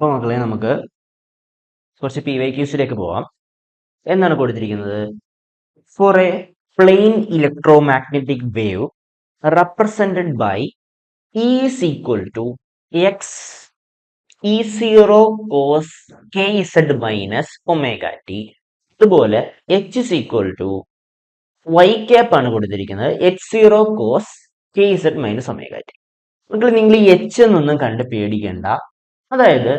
അപ്പോൾ മക്കളെ നമുക്ക് കുറച്ച് പി വൈ ക്യൂസിലേക്ക് പോവാം. എന്നാണ് കൊടുത്തിരിക്കുന്നത്? For a plane electromagnetic wave represented by is equal to X E zero cos K Z minus omega T അതുപോലെ H is equal to Y cap ആണ് കൊടുത്തിരിക്കുന്നത്. H zero cos K Z minus omega T നിങ്ങൾ ഈ H എന്നൊന്നും കണ്ട് പേടിക്കണ്ട അതായത്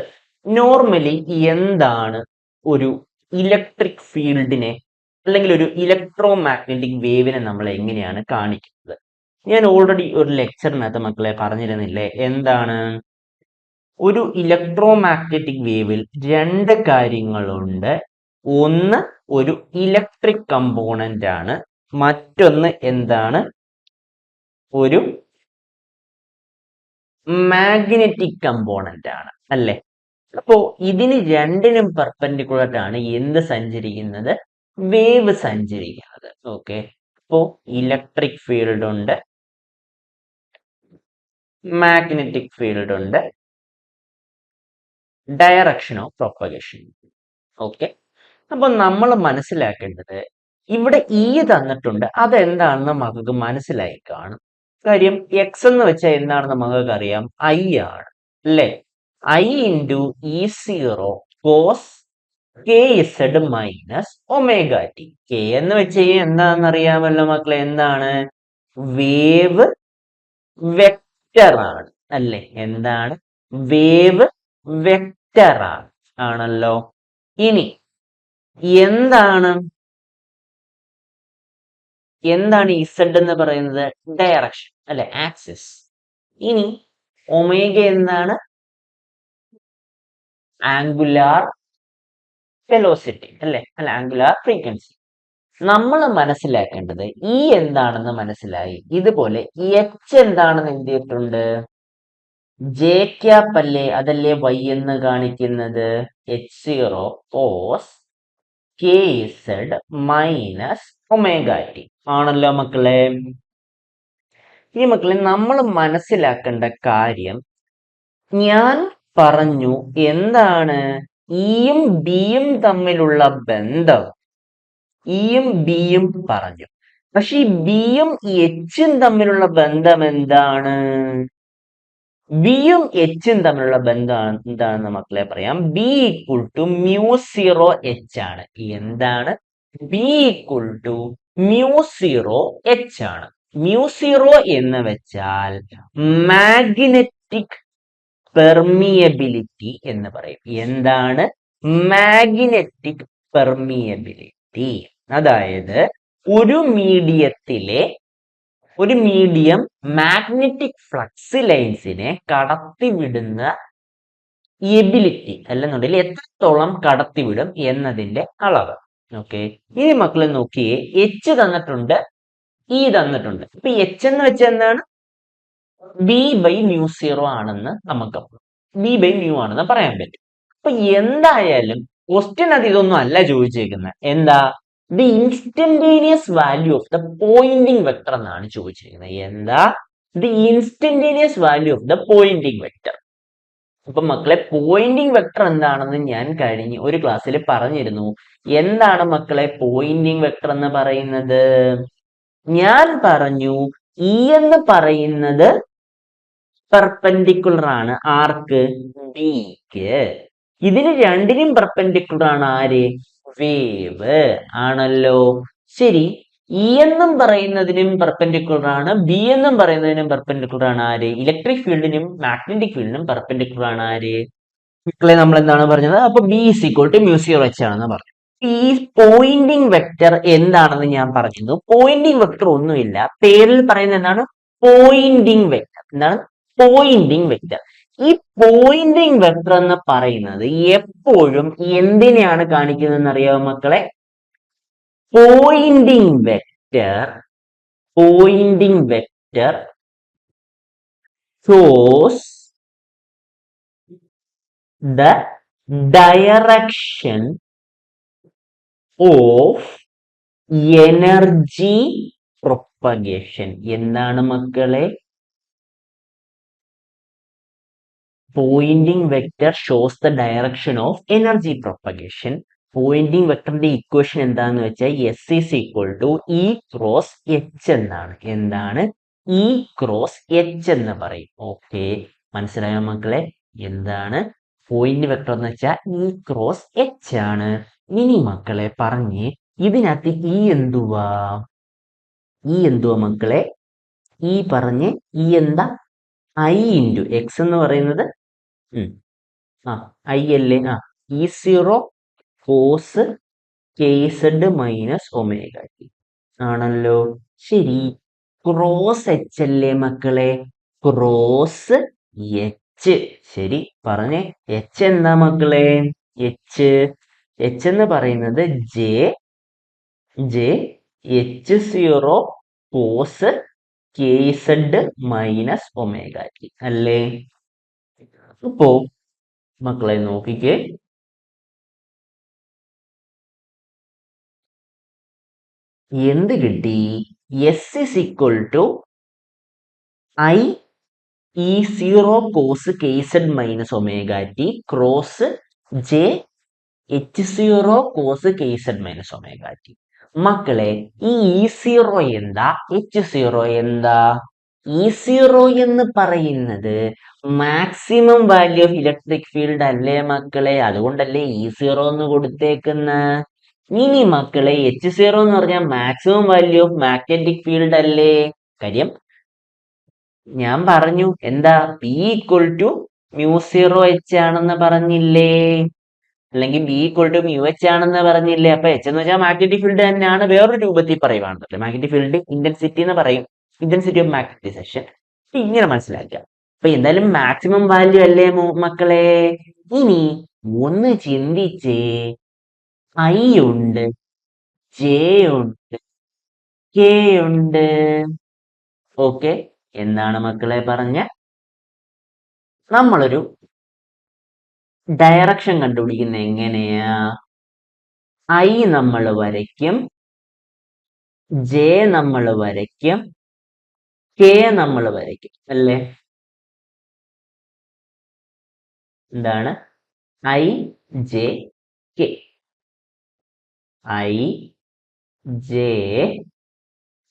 normally എന്താണ് ഒരു ഇലക്ട്രിക് ഫീൽഡിനെ അല്ലെങ്കിൽ ഒരു ഇലക്ട്രോ മാഗ്നറ്റിക് വേവിനെ നമ്മൾ എങ്ങനെയാണ് കാണിക്കുന്നത്? ഞാൻ ഓൾറെഡി ഒരു ലെക്ചറിനകത്ത് മക്കളെ പറഞ്ഞിരുന്നില്ലേ? എന്താണ്? ഒരു ഇലക്ട്രോ മാഗ്നറ്റിക് വേവിൽ രണ്ട് കാര്യങ്ങളുണ്ട്. ഒന്ന് ഒരു ഇലക്ട്രിക് കമ്പോണന്റ് ആണ്. മറ്റൊന്ന് എന്താണ്? ഒരു മാഗ്നറ്റിക് കമ്പോണന്റ് ആണ്. അല്ലേ? അപ്പോ ഇതിന് രണ്ടിനും പെർപെൻഡിക്കുലർ ആണ് എന്ത് സഞ്ചരിക്കുന്നത്? വേവ് സഞ്ചരിക്കുന്നത്. ഓക്കെ. അപ്പോ ഇലക്ട്രിക് ഫീൽഡ് ഉണ്ട്. മാഗ്നറ്റിക് ഫീൽഡ് ഉണ്ട്. Direction of propagation. ഓക്കെ. അപ്പൊ നമ്മൾ മനസ്സിലാക്കേണ്ടത് ഇവിടെ ഇ തന്നിട്ടുണ്ട്. അതെന്താണെന്ന് മകൾക്ക് മനസ്സിലായി കാണും. കാര്യം എക്സ് എന്ന് വെച്ചാൽ എന്താണെന്ന് മകൾക്ക് അറിയാം ഐ ആണ്. അല്ലേ? I into E zero cos K Z minus omega T K എന്ന് വെച്ച് കഴിഞ്ഞാൽ എന്താണെന്ന് അറിയാമല്ലോ മക്കളെ? എന്താണ്? വേവ് വെക്റ്റർ ആണ് അല്ലേ? എന്താണ്? വേവ് വെക്റ്റർ ആണ് ആണല്ലോ? ഇനി എന്താണ്? എന്താണ് ഇസഡ് എന്ന് പറയുന്നത്? ഡയറക്ഷൻ. അല്ലെ? ആക്സിസ്. ഇനി ഒമേഗ എന്താണ്? ആംഗുലാർ വെലോസിറ്റി അല്ലേ? അല്ല ആംഗുലാർ ഫ്രീക്വൻസി നമ്മൾ മനസ്സിലാക്കേണ്ടത് ഇ എന്താണെന്ന് മനസ്സിലായി. ഇതുപോലെ എച്ച് എന്താണെന്ന് എന്ത് ചെയ്തിട്ടുണ്ട്? ജെ ക്യാപ്പ് അല്ലേ? അതല്ലേ വൈ എന്ന് കാണിക്കുന്നത്? H zero cos K Z minus omega T ആണല്ലോ മക്കളെ. ഈ മക്കളെ നമ്മൾ മനസ്സിലാക്കേണ്ട കാര്യം ഞാൻ പറഞ്ഞു. എന്താണ്? ഇയും ബിയും തമ്മിലുള്ള ബന്ധം. ഇയും ബിയും പറഞ്ഞു. പക്ഷെ ഈ ബിയും എച്ചും തമ്മിലുള്ള ബന്ധം എന്താണ്? ബിയും എച്ചും തമ്മിലുള്ള ബന്ധം എന്താണെന്ന് മക്കളെ പറയാം. B equal to mu zero H ആണ്. എന്താണ്? B equal to mu zero H ആണ്. മ്യൂ സീറോ എന്ന് വെച്ചാൽ മാഗ്നറ്റിക് പെർമിയബിലിറ്റി എന്ന് പറയും. എന്താണ്? മാഗ്നറ്റിക് പെർമിയബിലിറ്റി അതായത് ഒരു മീഡിയത്തിലെ ഒരു മീഡിയം മാഗ്നറ്റിക് ഫ്ലക്സ് ലൈൻസിനെ കടത്തിവിടുന്ന എബിലിറ്റി അല്ലെന്നുണ്ടെങ്കിൽ എത്രത്തോളം കടത്തിവിടും എന്നതിന്റെ അളവ്. ഓക്കെ ഇനി മക്കളെ നോക്കിയേ. എച്ച് തന്നിട്ടുണ്ട് ഇ തന്നിട്ടുണ്ട്. ഇപ്പൊ എച്ച് എന്ന് വെച്ചാൽ എന്താണ്? ബി ബൈ മ്യൂ സീറോ ആണെന്ന് നമുക്ക് വി ബൈ മ്യൂ ആണെന്ന് പറയാൻ പറ്റും. അപ്പൊ എന്തായാലും ക്വസ്റ്റ്യൻ അത് ഇതൊന്നും അല്ല ചോദിച്ചേക്കുന്നത് എന്താ? The instantaneous value of the Poynting vector എന്നാണ് ചോദിച്ചിരിക്കുന്നത് എന്താ? The instantaneous value of the Poynting vector അപ്പൊ മക്കളെ പോയിന്റിംഗ് വെക്ടർ എന്താണെന്ന് ഞാൻ കഴിഞ്ഞ് ഒരു ക്ലാസ്സിൽ പറഞ്ഞിരുന്നു. എന്താണ് മക്കളെ പോയിന്റിംഗ് വെക്ടർ എന്ന് പറയുന്നത്? ഞാൻ പറഞ്ഞു ഇ എന്ന് പറയുന്നത് പെർപെൻഡിക്കുലർ ആണ്. ആർക്ക്? ബിക്ക് ഇതിന് രണ്ടിനും പെർപെൻഡിക്കുലർ ആണ്. ആര്? വേവ്. ആണല്ലോ. ശരി. ഇ എന്നും പറയുന്നതിനും പെർപെൻഡിക്കുലർ ആണ്. ബി എന്നും പറയുന്നതിനും പെർപെൻഡിക്കുലർ ആണ്. ആര്? ഇലക്ട്രിക് ഫീൽഡിനും മാഗ്നറ്റിക് ഫീൽഡിനും പെർപെൻഡിക്കുലർ ആണ്. ആര്? മക്കളെ നമ്മൾ എന്താണ് പറഞ്ഞത്? അപ്പൊ B is equal to mu zero H ആണെന്ന് പറഞ്ഞു. ഈ പോയിന്റിംഗ് വെക്ടർ എന്താണെന്ന് ഞാൻ പറഞ്ഞിരുന്നു. പോയിന്റിംഗ് വെക്ടർ ഒന്നുമില്ല. പേരിൽ പറയുന്നത് എന്താണ്? പോയിന്റിംഗ് വെക്ടർ എന്താണ്? പോയിന്റിംഗ് വെക്ടർ ഈ പോയിന്റിങ് വെക്ടർ എന്ന് പറയുന്നത് എപ്പോഴും എന്തിനെയാണ് കാണിക്കുന്നത് അറിയാമോ മക്കളെ? Poynting vector Poynting vector shows the direction of energy propagation എന്താണ് മക്കളെ? Poynting vector shows the direction of energy propagation Poynting വെക്ടറിന്റെ ഇക്വേഷൻ എന്താന്ന് വെച്ചാൽ S is equal to E cross H എന്നാണ്. എന്താണ്? ഇ ക്രോസ് എച്ച് എന്ന് പറയും. ഓക്കെ മനസ്സിലായോ മക്കളെ? എന്താണ്? പോയിന്റ് വെക്ടർ എന്ന് വെച്ചാൽ ഇ ക്രോസ് എച്ച് ആണ്. ഇനി മക്കളെ പറഞ്ഞ് ഇതിനകത്ത് ഇ എന്തുവാ? ഇ എന്തുവാ മക്കളെ? ഈ പറഞ്ഞ് ഈ എന്താ? ഐ ഇന്റു എക്സ് എന്ന് പറയുന്നത്. ആ ഐ ആ E zero cos K Z minus omega T ആണല്ലോ. ശരി. ക്രോസ് എച്ച് അല്ലേ മക്കളെ ക്രോസ് എച്ച് ശരി പറഞ്ഞേ. എച്ച് എന്താ മക്കളെ? എച്ച് എച്ച് എന്ന് പറയുന്നത് J J H zero cos K Z minus omega T അല്ലേ? അപ്പോ മക്കളെ നോക്കിക്കേ. എന്ത് കിട്ടി? S is equal to I E zero cos K Z minus omega T cross J H zero cos K Z minus omega T മക്കളെ ഈ E zero എന്താ? H zero എന്താ? ഇ സീറോ എന്ന് പറയുന്നത് maximum value of electric field അല്ലേ മക്കളെ? അതുകൊണ്ടല്ലേ E zero എന്ന് കൊടുത്തേക്കുന്ന. ഇനി മക്കളെ എച്ച് സീറോ എന്ന് പറഞ്ഞാൽ maximum value of magnetic field അല്ലേ? കാര്യം ഞാൻ പറഞ്ഞു എന്താ? P equal to mu zero H ആണെന്ന് പറഞ്ഞില്ലേ? അല്ലെങ്കിൽ B equal to mu H ആണെന്ന് പറഞ്ഞില്ലേ? അപ്പൊ എച്ച് എന്ന് വെച്ചാൽ മാഗ്നറ്റിക് ഫീൽഡ് തന്നെയാണ് വേറൊരു രൂപത്തിൽ പറയുവാണല്ലോ മാഗ്നറ്റിക് ഫീൽഡ് ഇന്റൻസിറ്റി എന്ന് പറയും. ഇന്റൻസിറ്റി ഓഫ് മാഗ്നറ്റൈസേഷൻ ഇങ്ങനെ മനസ്സിലാക്കുക. അപ്പൊ എന്തായാലും മാക്സിമം വാല്യൂ അല്ലേ മക്കളെ? ഇനി ഒന്ന് ചിന്തിച്ചേ. ഐ ഉണ്ട് ജെ ഉണ്ട് കെ ഉണ്ട്. ഓക്കെ എന്താണ് മക്കളെ പറഞ്ഞ? നമ്മളൊരു ഡയറക്ഷൻ കണ്ടുപിടിക്കുന്ന എങ്ങനെയാ? ഐ നമ്മൾ വരയ്ക്കും ജെ നമ്മൾ വരയ്ക്കും കെ നമ്മൾ വരയ്ക്കും അല്ലേ? എന്താണ്? I J K I J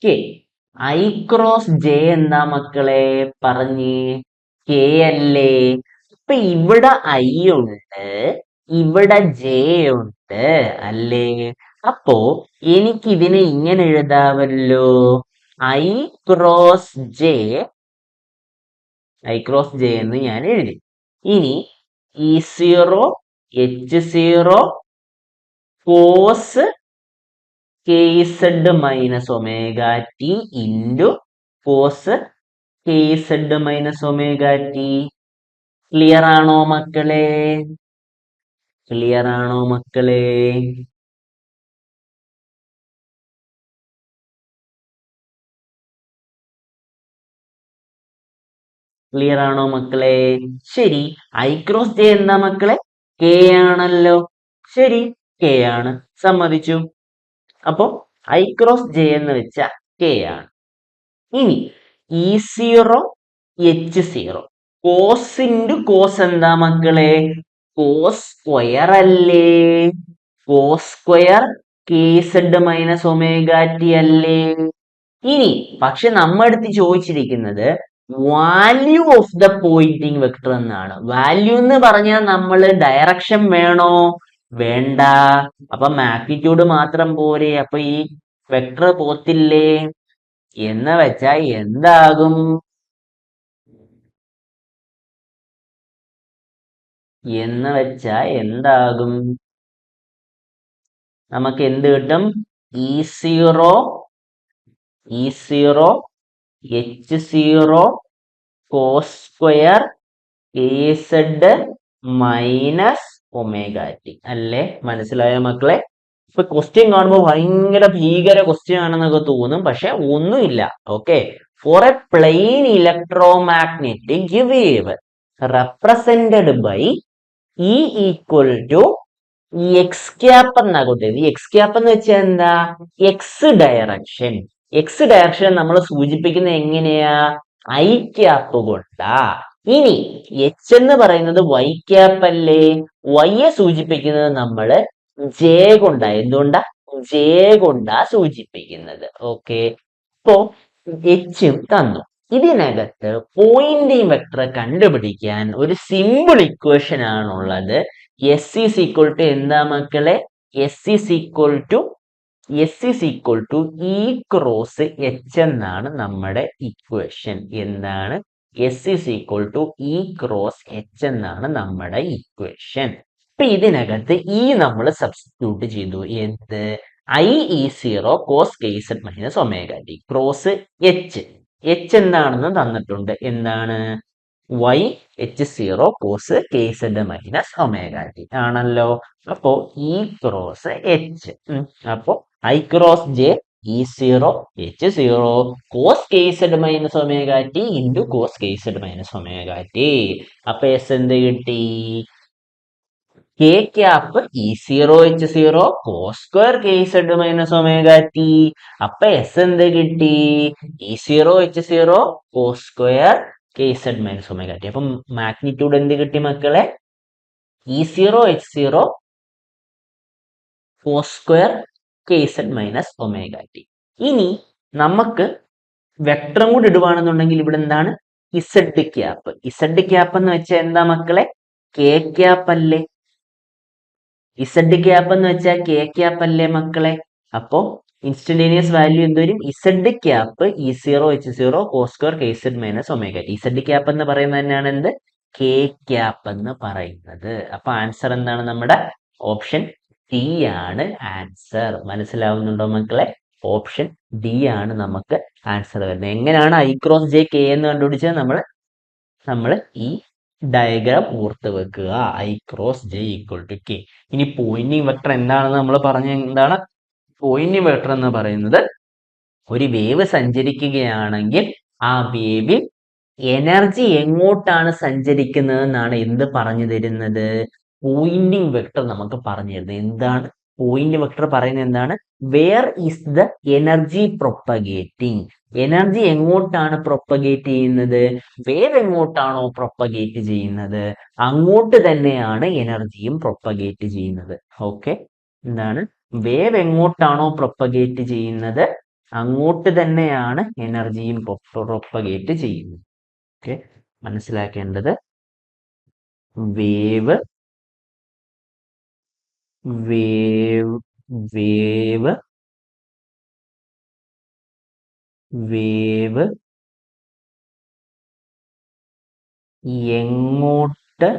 K I cross J എന്താ മക്കളെ? പറഞ്ഞ്. കെ അല്ലേ? ഇപ്പൊ ഇവിടെ ഐ ഉണ്ട് ഇവിടെ ജെ ഉണ്ട് അല്ലേ? അപ്പോ എനിക്ക് ഇതിനെ ഇങ്ങനെ എഴുതാമല്ലോ? I cross J I cross J എന്ന് ഞാൻ എഴുതി. ഇനി E zero H zero cos K Z minus omega T into cos K Z minus omega T clear ആണോ മക്കളെ? ക്ലിയർ ആണോ മക്കളെ? ക്ലിയർ ആണോ മക്കളെ? ശരി. ഐ ക്രോസ് ജെ എന്താ മക്കളെ? കെ ആണല്ലോ. ശരി. കെ ആണ്. സമ്മതിച്ചു. അപ്പോ ഐ ക്രോസ് ജെ എന്ന് വെച്ച കെ ആണ്. ഇനി E zero H zero cos into cos എന്താ മക്കളെ? കോസ് സ്ക്വയർ അല്ലേ? Cos square K Z minus omega T അല്ലേ? ഇനി പക്ഷെ നമ്മടുത്ത് ചോദിച്ചിരിക്കുന്നത് value of the Poynting vector എന്നാണ്. വാല്യൂ എന്ന് പറഞ്ഞാൽ നമ്മൾ ഡയറക്ഷൻ വേണോ? വേണ്ട. അപ്പൊ മാഗ്നിറ്റ്യൂഡ് മാത്രം പോരെ. അപ്പൊ ഈ വെക്ടർ പോത്തില്ലേ? എന്ന് വെച്ചാൽ എന്താകും? എന്ന് വെച്ചാ എന്താകും? നമുക്ക് എന്ത് കിട്ടും? E zero E zero H zero cos square A Z minus omega T അല്ലേ? മനസ്സിലായ മക്കളെ? ഇപ്പൊ ക്വസ്റ്റ്യൻ കാണുമ്പോൾ ഭയങ്കര ഭീകര ക്വസ്റ്റ്യൻ ആണെന്നൊക്കെ തോന്നും പക്ഷെ ഒന്നുമില്ല. Okay for a plane electromagnetic wave represented by E equal to X cap എന്നാ കൊടുത്തത് എക്സ് ക്യാപ്പ് എന്ന് വെച്ചാൽ എന്താ? എക്സ് ഡയറക്ഷൻ എക്സ് ഡയറക്ഷൻ നമ്മൾ സൂചിപ്പിക്കുന്നത് എങ്ങനെയാ? ഐ ക്യാപ്പ് കൊണ്ടാ. ഇനി എച്ച് എന്ന് പറയുന്നത് വൈ ക്യാപ്പ് അല്ലേ? വൈയെ സൂചിപ്പിക്കുന്നത് നമ്മൾ ജെ കൊണ്ടാ. എന്തുകൊണ്ടാ? ജെ കൊണ്ടാ സൂചിപ്പിക്കുന്നത്. ഓക്കെ ഇപ്പോ എച്ചും തന്നു. ഇതിനകത്ത് പോയിന്റിംഗ് വെക്ടർ കണ്ടുപിടിക്കാൻ ഒരു സിമ്പിൾ ഇക്വേഷൻ ആണുള്ളത്. എസ് ഈസ് ഈക്വൽ ടു എന്താ മക്കളെ? S is equal to S is equal to E cross H എന്നാണ് നമ്മുടെ ഇക്വേഷൻ എന്താണ്? S is equal to E cross H എന്നാണ് നമ്മുടെ ഇക്വേഷൻ ഇപ്പൊ ഇതിനകത്ത് ഇ നമ്മൾ സബ്സ്റ്റിറ്റ്യൂട്ട് ചെയ്തു. എന്ത്? I E zero cos K Z minus omega T cross H H എന്താണെന്ന് തന്നിട്ടുണ്ട്. എന്താണ്? Y H zero cos K Z minus omega T ആണല്ലോ. അപ്പോ ഇ ക്രോസ് എച്ച് അപ്പോ I cross J E zero H zero cos K Z minus omega T into cos K Z minus omega അപ്പൊ S എന്ത് കിട്ടി? K cap E zero H zero cos square K Z minus omega അപ്പൊ S എന്ത് കിട്ടി? E zero H zero cos square K Z minus omega അപ്പം magnitude എന്ത് കിട്ടി മക്കളെ? E zero H zero cos K Z minus omega T ഇനി നമുക്ക് വെക്ടറും കൂടി ഇടുവാണെന്നുണ്ടെങ്കിൽ ഇവിടെ എന്താണ്? ഇസഡ് ക്യാപ്പ് ഇസഡ് ക്യാപ്പ് എന്ന് വെച്ചാൽ എന്താ മക്കളെ? കെ ക്യാപ്പ് അല്ലേ? ഇസഡ് ക്യാപ്പ് എന്ന് വെച്ചാൽ കെ ക്യാപ്പ് അല്ലേ മക്കളെ? അപ്പോ ഇൻസ്റ്റന്റേനിയസ് വാല്യൂ എന്തോരും Z cap E zero H zero cos square K Z minus omega Z cap എന്ന് പറയുന്നത് തന്നെയാണ് എന്ത്? കെ ക്യാപ്പ് എന്ന് പറയുന്നത്. അപ്പൊ ആൻസർ എന്താണ് നമ്മുടെ? ഓപ്ഷൻ ഡി ആണ് ആൻസർ മനസ്സിലാവുന്നുണ്ടോ മക്കളെ? ഓപ്ഷൻ ഡി ആണ് നമുക്ക് ആൻസർ വരുന്നത്. എങ്ങനെയാണ് ഐ ക്രോസ് ജെ കെ എന്ന് കണ്ടുപിടിച്ചത് നമ്മൾ? നമ്മൾ ഈ ഡയഗ്രാം ഓർത്ത് വെക്കുക. I cross J equal to K ഇനി പോയിന്റിംഗ് വെക്ടർ എന്താണെന്ന് നമ്മൾ പറഞ്ഞ എന്താണ്? പോയിന്റിംഗ് വെക്ടർ എന്ന് പറയുന്നത് ഒരു വേവ് സഞ്ചരിക്കുകയാണെങ്കിൽ ആ വേവിൽ എനർജി എങ്ങോട്ടാണ് സഞ്ചരിക്കുന്നത് എന്നാണ് എന്ത് പറഞ്ഞു തരുന്നത്? പോയിന്റിംഗ് വെക്ടർ നമുക്ക് പറഞ്ഞു തരുന്നത്. എന്താണ്? പോയിന്റ് വെക്ടർ പറയുന്നത് എന്താണ്? Where is the energy propagating energy എങ്ങോട്ടാണ് പ്രൊപ്പഗേറ്റ് ചെയ്യുന്നത്? വേർ എങ്ങോട്ടാണോ പ്രൊപ്പഗേറ്റ് ചെയ്യുന്നത്? അങ്ങോട്ട് തന്നെയാണ് എനർജിയും പ്രൊപ്പഗേറ്റ് ചെയ്യുന്നത്. ഓക്കെ എന്താണ്? വേവ് എങ്ങോട്ടാണോ പ്രൊപ്പഗേറ്റ് ചെയ്യുന്നത്? അങ്ങോട്ട് തന്നെയാണ് എനർജിയും പ്രൊപ്പഗേറ്റ് ചെയ്യുന്നത്. ഓക്കെ മനസ്സിലാക്കേണ്ടത്? വേവ് വേവ് വേവ് വേവ് എങ്ങോട്ട്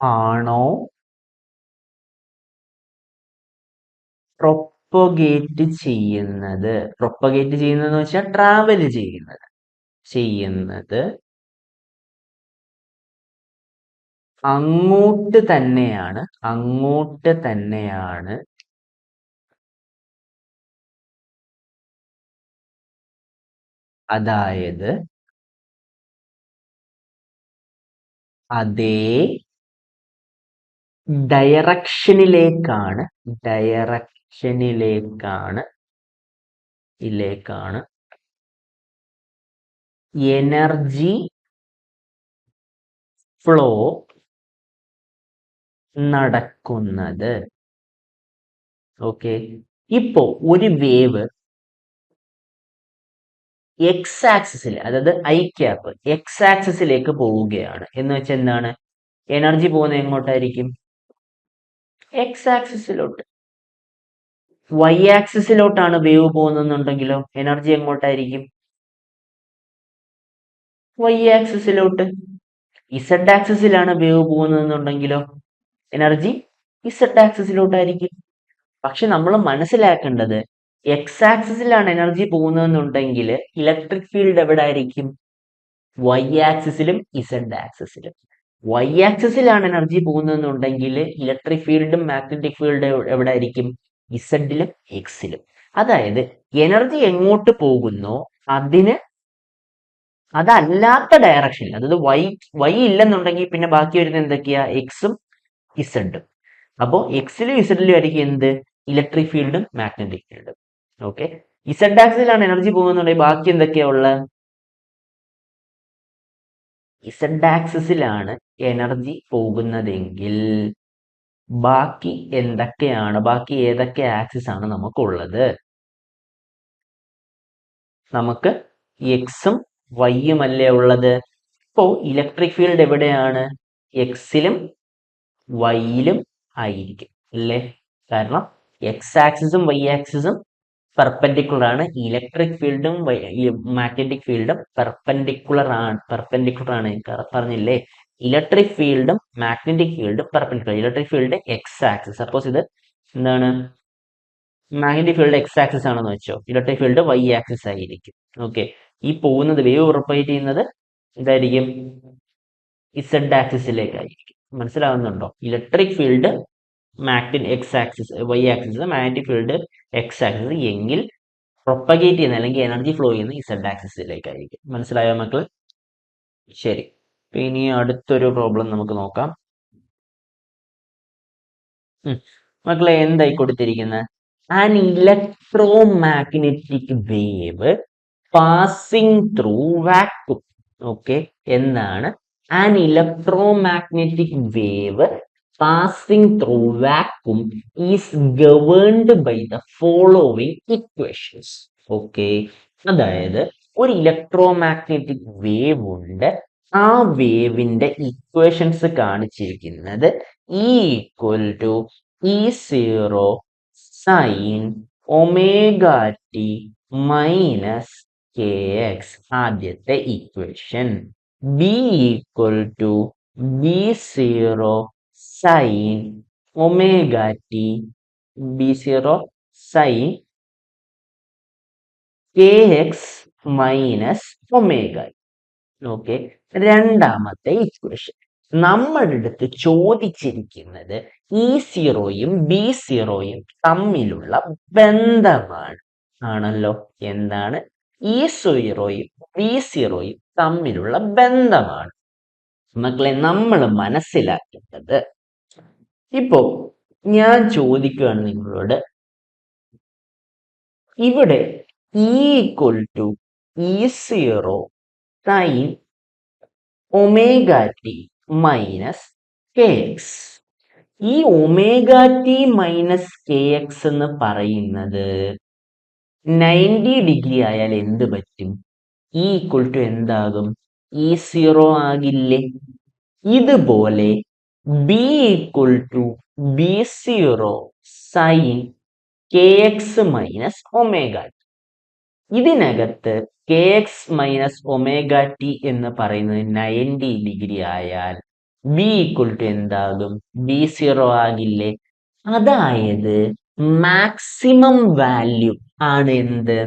ആണോ പ്രൊപ്പഗേറ്റ് ചെയ്യുന്നത്? പ്രൊപ്പഗേറ്റ് ചെയ്യുന്നത് വെച്ചാൽ ട്രാവൽ ചെയ്യുന്നത്. ചെയ്യുന്നത് അങ്ങോട്ട് തന്നെയാണ് അങ്ങോട്ട് തന്നെയാണ്. അതായത് അതേ ഡയറക്ഷനിലേക്കാണ് ഡയറക്ഷനിലേക്കാണ് ഇലേക്കാണ് എനർജി ഫ്ലോ നടക്കുന്നത്. ഓക്കെ ഇപ്പോ ഒരു വേവ് എക്സ് ആക്സിസിൽ അതായത് ഐ ക്യാപ്പ് എക്സ് ആക്സിസിലേക്ക് പോവുകയാണ്. എന്ന് വെച്ചാൽ എന്താണ്? എനർജി പോകുന്നത് എങ്ങോട്ടായിരിക്കും? എക്സ് ആക്സിസിലോട്ട് വൈ ആക്സിസിലോട്ടാണ് വേവ് പോകുന്നുണ്ടെങ്കിലോ എനർജി എങ്ങോട്ടായിരിക്കും? വൈ ആക്സിസിലോട്ട് ഇസഡ് ആക്സിസിലാണ് വേവ് പോകുന്നതെന്നുണ്ടെങ്കിലോ? എനർജി ഇസഡ് ആക്സിസിലോട്ടായിരിക്കും പക്ഷെ നമ്മൾ മനസ്സിലാക്കേണ്ടത് എക്സ് ആക്സിസിലാണ് എനർജി പോകുന്നതെന്നുണ്ടെങ്കിൽ ഇലക്ട്രിക് ഫീൽഡ് എവിടെ ആയിരിക്കും വൈ ആക്സിസിലും ഇസഡ് ആക്സിസിലും വൈ ആക്സിസിലാണ് എനർജി പോകുന്നതെന്നുണ്ടെങ്കിൽ ഇലക്ട്രിക് ഫീൽഡും മാഗ്നറ്റിക് ഫീൽഡ് എവിടെ ആയിരിക്കും ഇസഡിലും എക്സിലും അതായത് എനർജി എങ്ങോട്ട് പോകുന്നോ അതിന് അതല്ലാത്ത ഡയറക്ഷനിൽ അതായത് വൈ വൈ ഇല്ലെന്നുണ്ടെങ്കിൽ പിന്നെ ബാക്കി വരുന്നത് എന്തൊക്കെയാ? എക്സും ഇസഡും അപ്പോൾ എക്സിലും ഇസഡിലും ആയിരിക്കും എന്ത്? ഇലക്ട്രിക് ഫീൽഡും മാഗ്നറ്റിക് ഫീൽഡും ഓക്കെ ഇസഡ് ആക്സിലാണ് എനർജി പോകുന്നുണ്ടെങ്കിൽ ബാക്കി എന്തൊക്കെയാ ഉള്ളത് ഇസഡ് ആക്സിസിലാണ് എനർജി പോകുന്നതെങ്കിൽ ബാക്കി എന്തൊക്കെയാണ്? ബാക്കി ഏതൊക്കെ ആക്സിസ് ആണ് നമുക്കുള്ളത്? നമുക്ക് എക്സും വൈയും അല്ലേ ഉള്ളത്? ഇപ്പോ ഇലക്ട്രിക് ഫീൽഡ് എവിടെയാണ്? എക്സിലും വൈയിലും ആയിരിക്കും അല്ലേ? കാരണം എക്സ് ആക്സിസും വൈ ആക്സിസും പെർപെൻഡിക്കുലർ ആണ്. ഇലക്ട്രിക് ഫീൽഡും മാഗ്നറ്റിക് ഫീൽഡും പെർപെൻഡിക്കുലർ ആണ് പെർപെൻഡിക്കുലർ ആണ് പറഞ്ഞില്ലേ? ഇലക്ട്രിക് ഫീൽഡും മാഗ്നറ്റിക് ഫീൽഡും perpendicular electric field X axis suppose ഇത് എന്താണ്? മാഗ്നറ്റിക് ഫീൽഡ് എക്സ് ആക്സിസ് ആണെന്ന് വെച്ചോ. ഇലക്ട്രിക് ഫീൽഡ് വൈ ആക്സിസ് ആയിരിക്കും. ഓക്കെ ഈ പോകുന്നത് വേവ് പ്രൊപ്പൈറ്റ് ചെയ്യുന്നത് എന്തായിരിക്കും? ഇസഡ് ആക്സിസിലേക്കായിരിക്കും മനസ്സിലാവുന്നുണ്ടോ? Electric field magnetic X axis Y axis magnetic field X axis എങ്കിൽ പ്രൊപ്പഗേറ്റ് ചെയ്യുന്ന അല്ലെങ്കിൽ എനർജി ഫ്ലോ ചെയ്യുന്ന ഈ ഇസഡ് ആക്സിസിലേക്കായിരിക്കും മനസ്സിലായോ മക്കൾ ശരി. ഇനി അടുത്തൊരു പ്രോബ്ലം നമുക്ക് നോക്കാം. മക്കളെ എന്തായി കൊടുത്തിരിക്കുന്നത് an electro magnetic wave passing through vacuum okay എന്താണ്? An electromagnetic wave passing through vacuum is governed by the following equations okay അതായത് ഒരു ഇലക്ട്രോമാഗ്നറ്റിക് വേവ് ഉണ്ട്. ആ വേവിന്റെ ഇക്വേഷൻസ് കാണിച്ചിരിക്കുന്നത് E equal to E zero sine omega T minus K X ആദ്യത്തെ equation B equal to B zero sine omega T B zero sine K X minus omega okay രണ്ടാമത്തെ equation നമ്മളുടെ അടുത്ത് ചോദിച്ചിരിക്കുന്നത് E സീറോയും B സീറോയും തമ്മിലുള്ള ബന്ധമാണ്. ആണല്ലോ? എന്താണ്? E സീറോയും B സീറോയും തമ്മിലുള്ള ബന്ധമാണ്. മക്കളെ നമ്മൾ മനസ്സിലാക്കേണ്ടത് ഇപ്പോ ഞാൻ ചോദിക്കുകയാണ് നിങ്ങളോട്. ഇവിടെ equal to E zero sine omega T minus K X. ഈ omega T minus K X എന്ന് പറയുന്നത് നയന്റി ഡിഗ്രി ആയാൽ എന്ത് പറ്റും? ഈ ഈക്വൽ ടു എന്താകും? ഇ സീറോ ആകില്ലേ? ഇതുപോലെ B equal to B zero sine K X minus omega ഇതിനകത്ത് K X minus omega T എന്ന് പറയുന്നത് നയന്റി ഡിഗ്രി ആയാൽ ബി ഈക്വൽ ടു എന്താകും? ബി സീറോ ആകില്ലേ? അതായത് മാക്സിമം വാല്യൂ ആണ് എന്ത്?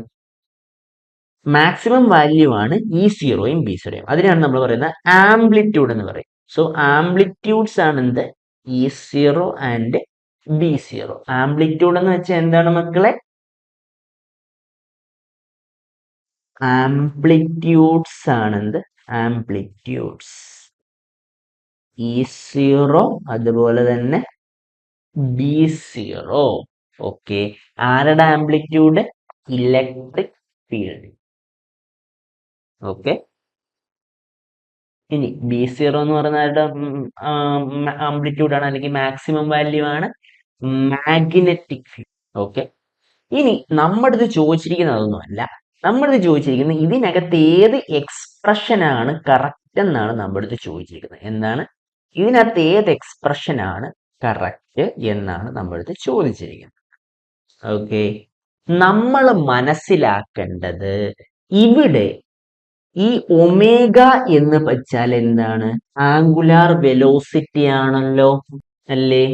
മാക്സിമം വാല്യൂ ആണ് ഈ സീറോയും ബി സീറോയും അതിനാണ് നമ്മൾ പറയുന്നത് ആംപ്ലിറ്റ്യൂഡ് എന്ന് പറയും. സോ ആംപ്ലിറ്റ്യൂഡ്സ് ആണ് എന്ത്? E zero and B zero amplitude എന്ന് വെച്ചാൽ എന്താണ് മക്കളെ? ആംപ്ലിറ്റ്യൂഡ്സ് ആണെന്ത് ആംപ്ലിറ്റ്യൂഡ്സ് ഇ സീറോ അതുപോലെ തന്നെ ബി സീറോ ഓക്കെ ആരുടെ ആംപ്ലിറ്റ്യൂഡ് ഇലക്ട്രിക് ഫീൽഡ് ഓക്കെ ഇനി ബി സീറോ എന്ന് പറയുന്നത് ആംപ്ലിറ്റ്യൂഡ് ആണ് അല്ലെങ്കിൽ മാക്സിമം വാല്യൂ ആണ് മാഗ്നറ്റിക് ഫീൽഡ് ഓക്കെ ഇനി നമ്മുടെ ഇത് ചോദിച്ചിരിക്കുന്നത് അതൊന്നുമല്ല നമ്മുടെ ഇത് ചോദിച്ചിരിക്കുന്നത് ഇതിനകത്ത് ഏത് എക്സ്പ്രഷനാണ് കറക്റ്റ് എന്നാണ് നമ്മുടെ ഇത് ചോദിച്ചിരിക്കുന്നത്. എന്താണ്? ഇതിനകത്ത് ഏത് എക്സ്പ്രഷനാണ് കറക്റ്റ് എന്നാണ് നമ്മുടെ ഇത് ചോദിച്ചിരിക്കുന്നത്. ഓക്കെ നമ്മൾ മനസ്സിലാക്കേണ്ടത് ഇവിടെ ഈ ഒമേഗ എന്ന് വെച്ചാൽ എന്താണ്? ആംഗുലാർ വെലോസിറ്റി ആണല്ലോ അല്ലേ?